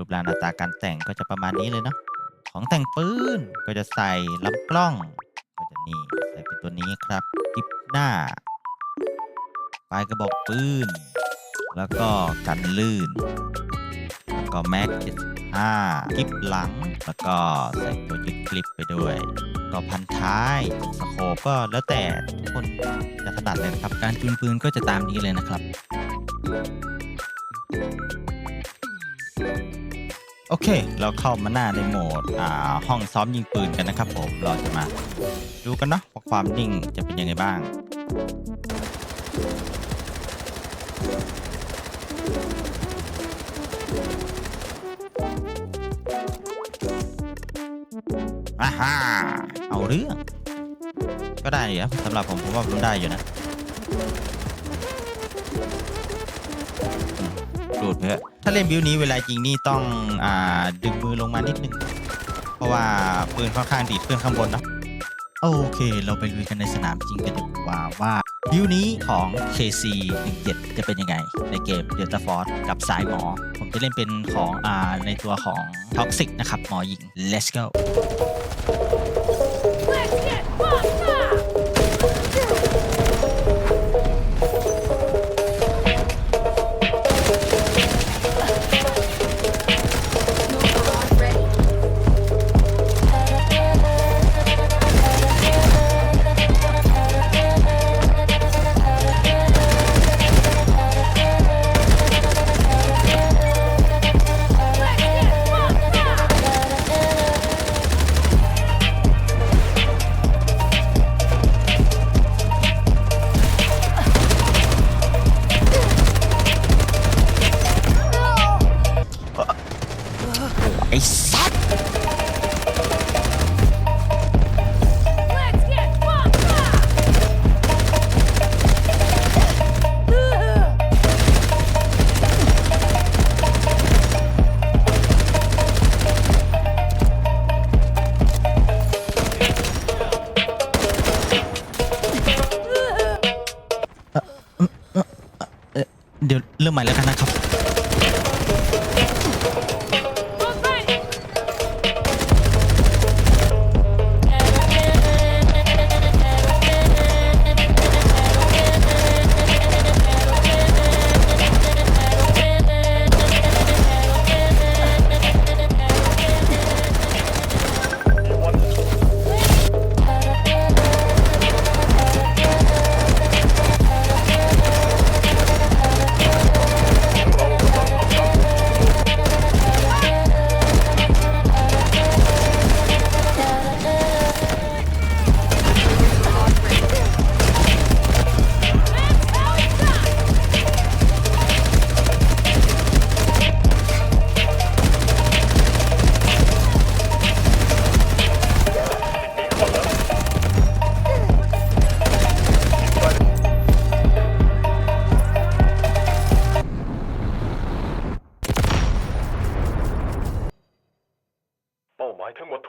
รูปร่างหน้าตาการแต่งก็จะประมาณนี้เลยเนาะของแต่งปืนก็จะใส่ลำกล้อง ก็จะนี่ใส่เป็นตัวนี้ครับกิบหน้าปลายกระบอกปืน แล้วก็กันลื่น แล้วก็แม็ก75กิบหลัง แล้วก็ใส่ตัวยึดคลิปไปด้วย ก็พันท้ายสโคปก็แล้วแต่ทุกคนจะถนัดเลยครับ การจูนปืนก็จะตามนี้เลยนะครับ โอเค เราเข้ามาหน้าในโหมดอ่าห้องซ้อมยิงปืนกันนะครับผมเราจะมาดูกันเนาะว่าความนิ่งจะเป็นยังไงบ้าง อาฮ่าเอาเรื่อง ก็ได้อยู่นะสำหรับผมผมว่าผมได้อยู่นะ มดูดเพื่อถ้าเล่นบิวนี้เวลายิงนี่ต้องอ่าดึงมือลงมานิดนึง เพราะว่าปืนค่อนข้างดีดขึ้นข้างบนเนอะโอเค เราไปลุยกันในสนามจริงกันดีกว่าว่าบิวนี้ของ KC 17จะเป็นยังไง ในเกม Delta Force กับสายหมอ ผมจะเล่นเป็นของอ่าในตัวของ Toxic นะครับ หมอหญิง Let's go ไอ้สัตว์ Let's get fucked up! เดี๋ยวเริ่มใหม่แล้วกันนะครับ